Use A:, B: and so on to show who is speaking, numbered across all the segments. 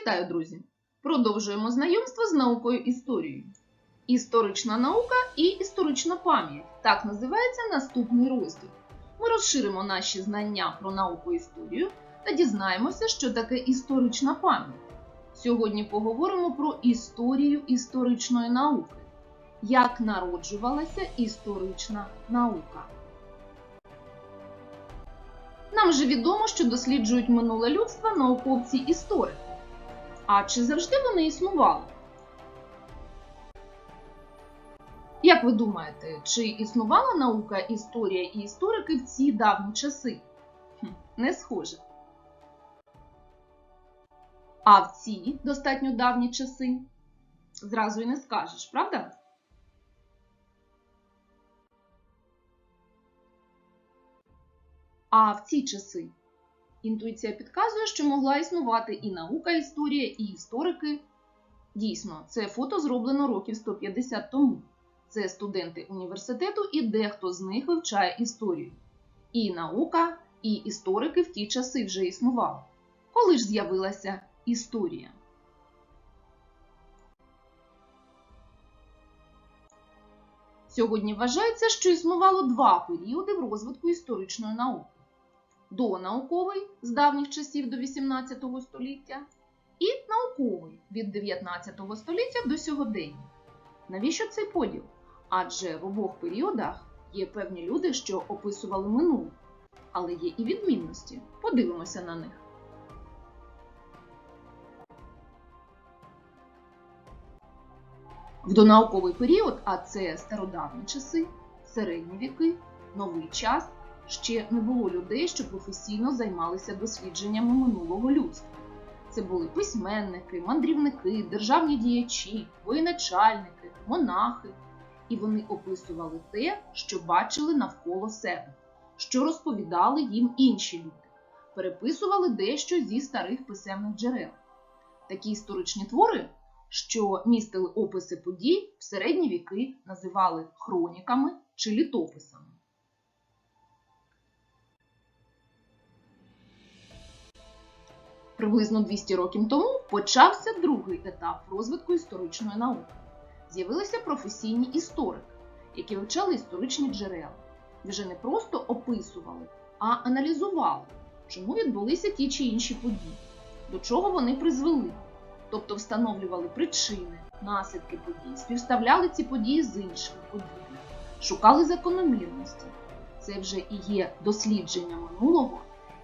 A: Вітаю, друзі! Продовжуємо знайомство з наукою історією. Історична наука і історична пам'ять так називається наступний розділ. Ми розширимо наші знання про науку історію та дізнаємося, що таке історична пам'ять. Сьогодні поговоримо про історію історичної науки, як народжувалася історична наука. Нам же відомо, що досліджують минуле людство науковці-історики. А чи завжди вони існували? Як ви думаєте, чи існувала наука, історія і історики в ці давні часи? Хм, не схоже. А в ці достатньо давні часи зразу і не скажеш, правда? А в ці часи інтуїція підказує, що могла існувати і наука, історія, і історики. Дійсно, це фото зроблено років 150 тому. Це студенти університету, і дехто з них вивчає історію. І наука, і історики в ті часи вже існували. Коли ж з'явилася історія? Сьогодні вважається, що існувало два періоди в розвитку історичної науки донауковий з давніх часів до 18 століття і науковий від 19 століття до сьогодення. Навіщо цей поділ? Адже в обох періодах є певні люди, що описували минуле, але є і відмінності. Подивимося на них. В донауковий період, а це стародавні часи, середні віки, новий час, ще не було людей, що професійно займалися дослідженнями минулого людства. Це були письменники, мандрівники, державні діячі, воєначальники, монахи. І вони описували те, що бачили навколо себе, що розповідали їм інші люди, переписували дещо зі старих писемних джерел. Такі історичні твори, що містили описи подій, в середні віки називали хроніками чи літописами. Приблизно 200 років тому почався другий етап розвитку історичної науки. З'явилися професійні історики, які вивчали історичні джерела, вже не просто описували, а аналізували, чому відбулися ті чи інші події, до чого вони призвели, тобто встановлювали причини, наслідки подій, співставляли ці події з іншими подіями, шукали закономірності. Це вже і є дослідження минулого.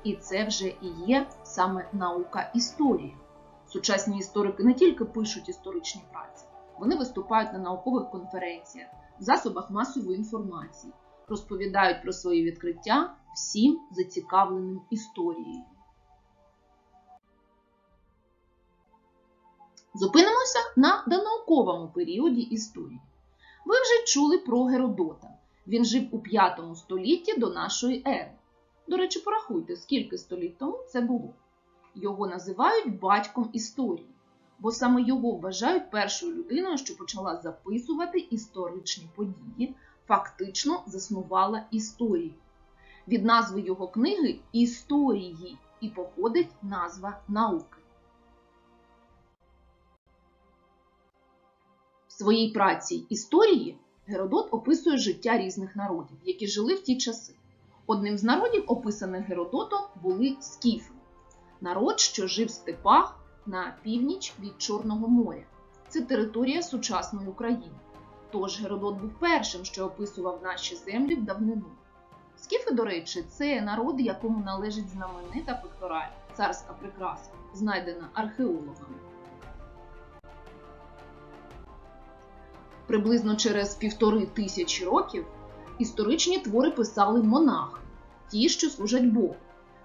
A: І це вже і є саме наука історії. Сучасні історики не тільки пишуть історичні праці, вони виступають на наукових конференціях, в засобах масової інформації, розповідають про свої відкриття всім зацікавленим історією. Зупинимося на донауковому періоді історії. Ви вже чули про Геродота. Він жив у 5 столітті до нашої ери. До речі, порахуйте, скільки століть тому це було. Його називають батьком історії, бо саме його вважають першою людиною, що почала записувати історичні події, фактично заснувала історію. Від назви його книги історії і походить назва науки. В своїй праці історії Геродот описує життя різних народів, які жили в ті часи. Одним з народів, описаних Геродотом, були скіфи народ, що жив в степах на північ від Чорного моря. Це територія сучасної України. Тож Геродот був першим, що описував наші землі в давнину. Скіфи, до речі, це народ, якому належить знаменита пектораль, царська прикраса, знайдена археологами. Приблизно через півтори тисячі років історичні твори писали монахи, ті, що служать Богу.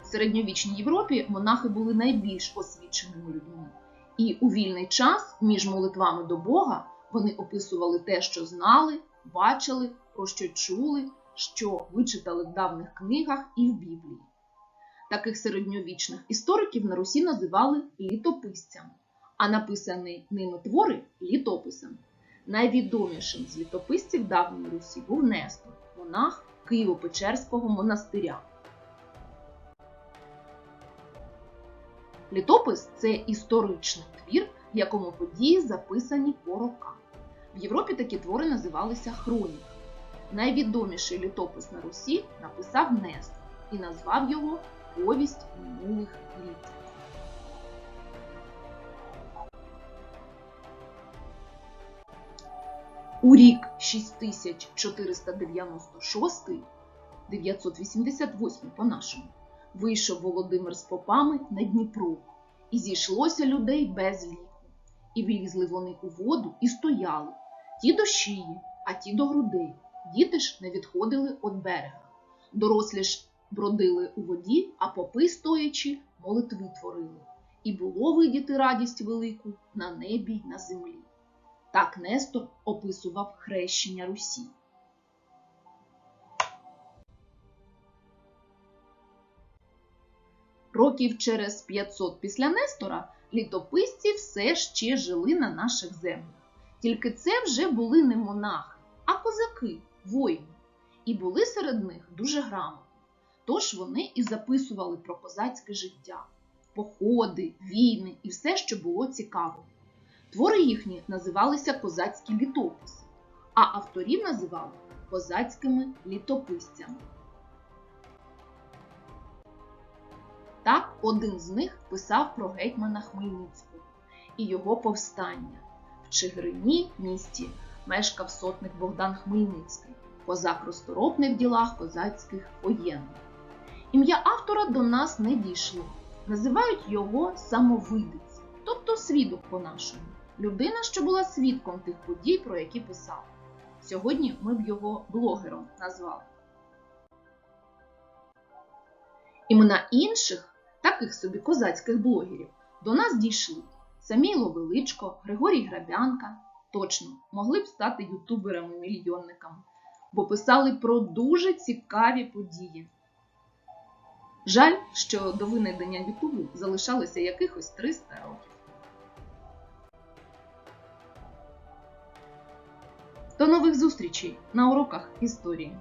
A: В середньовічній Європі монахи були найбільш освіченими людьми, і у вільний час між молитвами до Бога вони описували те, що знали, бачили, про що чули, що вичитали в давніх книгах і в Біблії. Таких середньовічних істориків на Русі називали літописцями, а написані ними твори літописами. Найвідомішим з літописців давньої Русі був Нестор, монах Києво-Печерського монастиря. Літопис це історичний твір, в якому події записані по роках. В Європі такі твори називалися хроніки. Найвідоміший літопис на Русі написав Нестор і назвав його Повість минулих літ. У рік 6496, 988 по-нашому, вийшов Володимир з попами на Дніпро, і зійшлося людей без ліку. І влізли вони у воду і стояли, ті до шиї, а ті до грудей. Діти ж не відходили від берега. Дорослі ж бродили у воді, а попи, стоячи, молитви творили. І було видіти радість велику на небі й на землі. Так Нестор описував хрещення Русі. Років через 500 після Нестора літописці все ще жили на наших землях. Тільки це вже були не монахи, а козаки, воїни. І були серед них дуже грамотні. Тож вони і записували про козацьке життя, походи, війни і все, що було цікаво. Твори їхні називалися козацькі літописи, а авторів називали козацькими літописцями. Так, один з них писав про гетьмана Хмельницького і його повстання. В Чигирині місті мешкав сотник Богдан Хмельницький, козак розторопний в ділах козацьких воєнних. Ім'я автора до нас не дійшло. Називають його самовидець, тобто свідок по-нашому. Людина, що була свідком тих подій, про які писав. Сьогодні ми б його блогером назвали. Імена інших, таких собі козацьких блогерів, до нас дійшли. Саміло Величко, Григорій Грабянка, точно могли б стати ютуберами-мільйонниками, бо писали про дуже цікаві події. Жаль, що до винайдення Ютубу залишалося якихось 300 років. До нових зустрічей на уроках історії!